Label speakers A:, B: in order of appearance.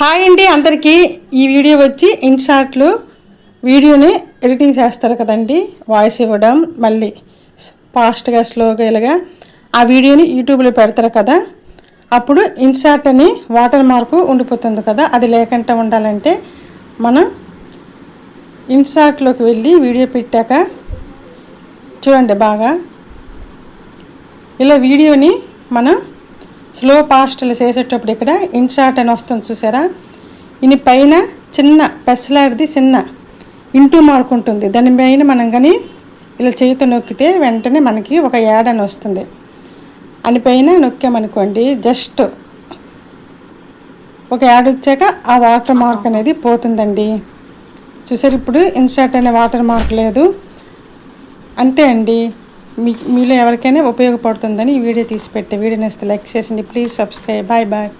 A: Hi అండి అందరికీ. ఈ వీడియో వచ్చి ఇన్షార్ట్లు వీడియోని ఎడిటింగ్ చేస్తారు కదండి. వాయిస్ ఇవ్వడం మళ్ళీ ఫాస్ట్గా స్లోగా ఇలాగా ఆ వీడియోని యూట్యూబ్లో పెడతారు కదా. అప్పుడు ఇన్షార్ట్ అని వాటర్ మార్కు ఉండిపోతుంది కదా. అది లేకుండా ఉండాలంటే మనం ఇన్షార్ట్లోకి వెళ్ళి వీడియో పెట్టాక చూడండి బాగా. ఇలా వీడియోని మనం స్లో ఫాస్ట్లు చేసేటప్పుడు ఇక్కడ ఇన్షాట్ అని వస్తుంది చూసారా? ఇని పైన చిన్న పెసలాడిది చిన్న ఇంటూ మార్క్ ఉంటుంది. దాని పైన మనం కానీ ఇలా చేతి నొక్కితే వెంటనే మనకి ఒక యాడ్ అని వస్తుంది. అని పైన నొక్కామనుకోండి జస్ట్ ఒక యాడ్ వచ్చాక ఆ వాటర్ మార్క్ అనేది పోతుందండి. చూసారు ఇప్పుడు ఇన్షాట్ అనే వాటర్ మార్క్ లేదు. అంతే అండి. మీ మీలో ఎవరికైనా ఉపయోగపడుతుందని ఈ వీడియో తీసి పెట్టే వీడియో నేస్తే లైక్ చేసండి ప్లీజ్ సబ్స్క్రైబ్. Bye bye.